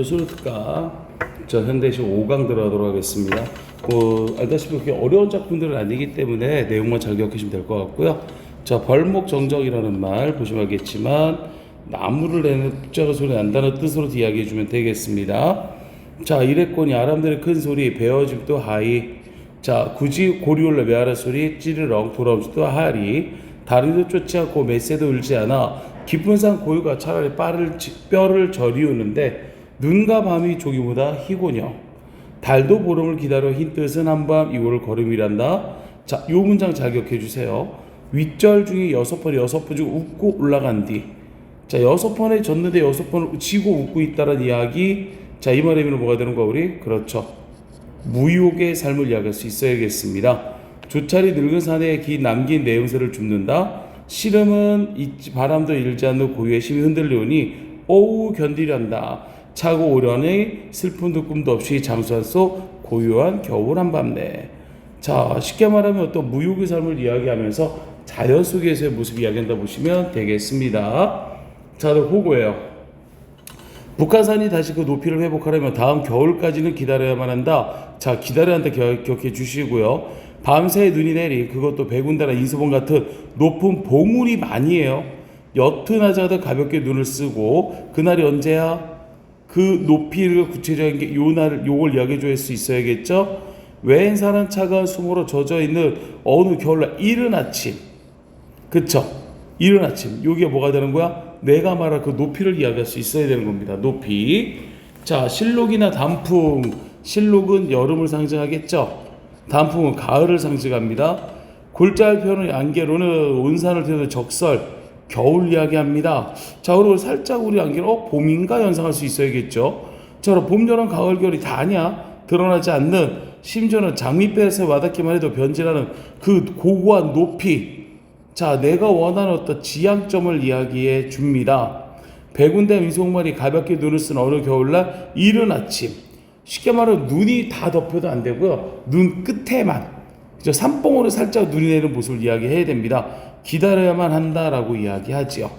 요술특가 저 현대시 5강 들어가도록 하겠습니다. 뭐 알다시피 그렇게 어려운 작품들은 아니기 때문에 내용만 잘 기억하시면 될 것 같고요. 자 벌목 정정이라는 말 보시면 알겠지만 나무를 내는 숫자가 소리 난다는 뜻으로 이야기해 주면 되겠습니다. 자 이랬거니 아람들의 큰 소리 베어집도 하이 자 굳이 고리올라 메아라 소리 찌르렁 돌아오지도 하리 다리도 쫓지 않고 메세도 울지 않아 깊은 산 고유가 차라리 빠를 뼈를 저리우는데 눈과 밤이 조기보다 희고녀. 달도 보름을 기다려 흰 뜻은 한밤 이월을 걸음이란다. 자 요 문장 잘 기억해 주세요. 윗절 중에 여섯 번 여섯 번중 웃고 올라간 뒤 자 여섯 번에 졌는데 여섯 번을 지고 웃고 있다는 이야기. 자 이 말의 의미는 뭐가 되는 거야 우리? 그렇죠. 무욕의 삶을 이야기할 수 있어야겠습니다. 조차리 늙은 산에 기 남긴 내용새를 줍는다. 잊지 바람도 일지 않는 고유의 심이 흔들리오니 오우 견디련다. 차고 오련의 슬픔도 꿈도 없이 잠수한 속 고요한 겨울 한밤내. 자 쉽게 말하면 어떤 무욕의 삶을 이야기하면서 자연 속에서의 모습 이야기한다 보시면 되겠습니다. 자, 호구예요. 북한산이 다시 그 높이를 회복하려면 다음 겨울까지는 기다려야만 한다. 자, 기다려야 한다 겨- 기억해 주시고요. 밤새 눈이 내리 그것도 백운다나 인수봉 같은 높은 봉우리 많이 해요. 옅은 하자도 가볍게 눈을 쓰고 그날이 언제야? 그 높이를 구체적인 게요날 요걸 이야기해 줄 수 있어야겠죠? 왼사람 차가운 수모로 젖어 있는 어느 겨울날 이른 아침 그쵸? 이른 아침. 요게 뭐가 되는 거야? 내가 말할 그 높이를 이야기할 수 있어야 되는 겁니다. 높이. 자, 실록이나 단풍. 실록은 여름을 상징하겠죠? 단풍은 가을을 상징합니다. 골짜기편의 안개로는 온산을 태우는 적설, 겨울 이야기합니다. 자, 그리고 살짝 우리 안개는 어, 봄인가 연상할 수 있어야겠죠? 자, 봄, 여름, 가을, 겨울이 다 아니야. 드러나지 않는 심지어는 장미배에서 와닿기만 해도 변질하는 그 고고한 높이 자, 내가 원하는 어떤 지향점을 이야기해 줍니다. 백운대 민속말이 가볍게 눈을 쓴 어느 겨울날 이른 아침. 쉽게 말하면 눈이 다 덮여도 안 되고요. 눈 끝에만. 그죠? 산봉으로 살짝 눈이 내리는 모습을 이야기해야 됩니다. 기다려야만 한다라고 이야기하지요.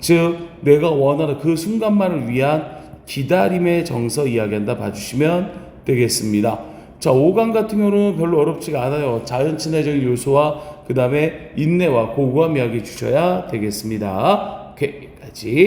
즉, 내가 원하는 그 순간만을 위한 기다림의 정서 이야기한다 봐주시면 되겠습니다. 자, 5강 같은 경우는 별로 어렵지가 않아요. 자연 친화적인 요소와 그 다음에 인내와 고고함 이야기 주셔야 되겠습니다. 오케이, 여기까지.